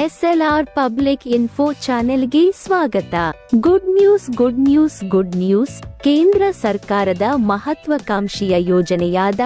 SLR public info ಚಾನೆಲ್ಗೆ ಸ್ವಾಗತ. Good news good news good news ಕೇಂದ್ರ ಸರ್ಕಾರದ ಮಹತ್ವಾಕಾಂಕ್ಷಿಯ ಯೋಜನೆಯಾದ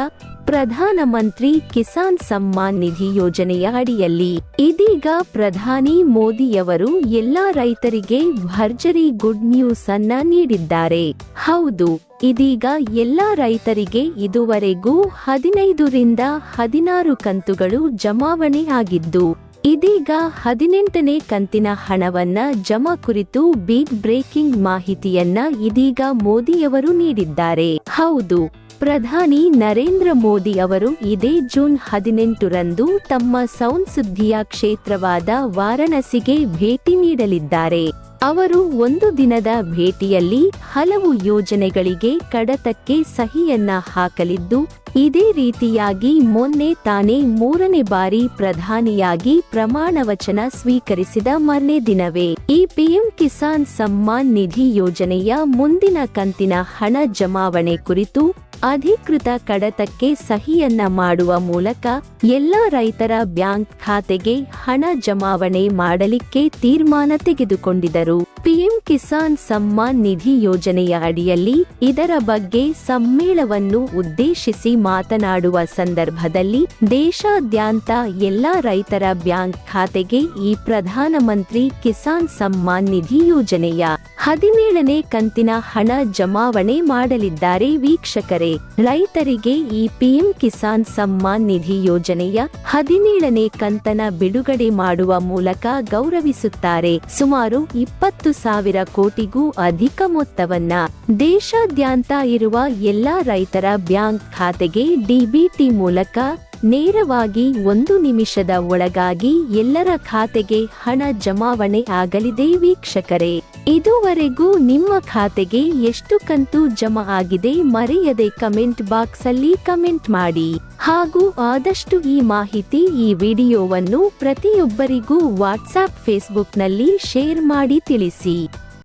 ಪ್ರಧಾನಮಂತ್ರಿ ಕಿಸಾನ್ ಸಮ್ಮಾನ್ ನಿಧಿ ಯೋಜನೆಯ ಅಡಿಯಲ್ಲಿ ಇದೀಗ ಪ್ರಧಾನಿ ಮೋದಿಯವರು ಎಲ್ಲಾ ರೈತರಿಗೆ ಭರ್ಜರಿ ಗುಡ್ ನ್ಯೂಸ್ ಅನ್ನ ನೀಡಿದ್ದಾರೆ. ಹೌದು, ಇದೀಗ ಎಲ್ಲಾ ರೈತರಿಗೆ ಇದುವರೆಗೂ ಹದಿನೈದರಿಂದ ಹದಿನಾರು ಕಂತುಗಳು ಜಮಾವಣೆ ಆಗಿದ್ದು ಇದೀಗ ಹದಿನೆಂಟನೇ ಕಂತಿನ ಹಣವನ್ನ ಜಮಾ ಕುರಿತು ಬಿಗ್ ಬ್ರೇಕಿಂಗ್ ಮಾಹಿತಿಯನ್ನ ಇದೀಗ ಮೋದಿಯವರು ನೀಡಿದ್ದಾರೆ. ಹೌದು, ಪ್ರಧಾನಿ ನರೇಂದ್ರ ಮೋದಿ ಅವರು ಇದೇ ಜೂನ್ ಹದಿನೆಂಟರಂದು ತಮ್ಮ ಸಂಸದೀಯ ಕ್ಷೇತ್ರವಾದ ವಾರಣಸಿಗೆ ಭೇಟಿ ನೀಡಲಿದ್ದಾರೆ. ಅವರು ಒಂದು ದಿನದ ಭೇಟಿಯಲ್ಲಿ ಹಲವು ಯೋಜನೆಗಳಿಗೆ ಕಡತಕ್ಕೆ ಸಹಿಯನ್ನ ಹಾಕಲಿದ್ದು, ಇದೇ ರೀತಿಯಾಗಿ ಮೊನ್ನೆ ತಾನೇ ಮೂರನೇ ಬಾರಿ ಪ್ರಧಾನಿಯಾಗಿ ಪ್ರಮಾಣ ವಚನ ಸ್ವೀಕರಿಸಿದ ಮೊನ್ನೆ ದಿನವೇ. ಈ ಪಿಎಂ ಕಿಸಾನ್ ಸಮ್ಮಾನ್ ನಿಧಿ ಯೋಜನೆಯ ಮುಂದಿನ ಕಂತಿನ ಹಣ ಜಮಾವಣೆ ಕುರಿತು ಅಧಿಕೃತ ಕಡತಕ್ಕೆ ಸಹಿಯನ್ನ ಮಾಡುವ ಮೂಲಕ ಎಲ್ಲ ರೈತರ ಬ್ಯಾಂಕ್ ಖಾತೆಗೆ ಹಣ ಜಮಾವಣೆ ಮಾಡಲಿಕ್ಕೆ ತೀರ್ಮಾನ ತೆಗೆದುಕೊಂಡಿದರು. ಪಿಎಂ ಕಿಸಾನ್ ಸಮ್ಮಾನ್ ನಿಧಿ ಯೋಜನೆಯ ಅಡಿಯಲ್ಲಿ ಇದರ ಬಗ್ಗೆ ಸಮ್ಮೇಳವನ್ನು ಉದ್ದೇಶಿಸಿ ಮಾತನಾಡುವ ಸಂದರ್ಭದಲ್ಲಿ ದೇಶಾದ್ಯಂತ ಎಲ್ಲ ರೈತರ ಬ್ಯಾಂಕ್ ಖಾತೆಗೆ ಈ ಪ್ರಧಾನಮಂತ್ರಿ ಕಿಸಾನ್ ಸಮ್ಮಾನ್ ನಿಧಿ ಯೋಜನೆಯ ಹದಿನೇಳನೇ ಕಂತಿನ ಹಣ ಜಮಾವಣೆ ಮಾಡಲಿದ್ದಾರೆ ವೀಕ್ಷಕರೇ. ರೈತರಿಗೆ ಈ ಪಿಎಂ ಕಿಸಾನ್ ಸಮ್ಮಾನ್ ನಿಧಿ ಯೋಜನೆಯ ಹದಿನೇಳನೇ ಕಂತನ ಬಿಡುಗಡೆ ಮಾಡುವ ಮೂಲಕ ಗೌರವಿಸುತ್ತಾರೆ. ಸುಮಾರು ಇಪ್ಪತ್ತು ಸಾವಿರ ಕೋಟಿಗೂ ಅಧಿಕ ಮೊತ್ತವನ್ನ ದೇಶಾದ್ಯಂತ ಇರುವ ಎಲ್ಲಾ ರೈತರ ಬ್ಯಾಂಕ್ ಖಾತೆಗೆ ಡಿಬಿಟಿ ಮೂಲಕ ನೇರವಾಗಿ ಒಂದು ನಿಮಿಷದ ಒಳಗಾಗಿ ಎಲ್ಲರ ಖಾತೆಗೆ ಹಣ ಜಮಾವಣೆ ಆಗಲಿದೆ ವೀಕ್ಷಕರೇ. ಇದುವರೆಗೂ ನಿಮ್ಮ ಖಾತೆಗೆ ಎಷ್ಟು ಕಂತು ಜಮಾ ಆಗಿದೆ ಮರೆಯದೆ ಕಮೆಂಟ್ ಬಾಕ್ಸ್ ಅಲ್ಲಿ ಕಮೆಂಟ್ ಮಾಡಿ. ಹಾಗೂ ಆದಷ್ಟು ಈ ಮಾಹಿತಿ ಈ ವಿಡಿಯೋವನ್ನು ಪ್ರತಿಯೊಬ್ಬರಿಗೂ ವಾಟ್ಸ್ಆಪ್ ಫೇಸ್ಬುಕ್ನಲ್ಲಿ ಶೇರ್ ಮಾಡಿ ತಿಳಿಸಿ.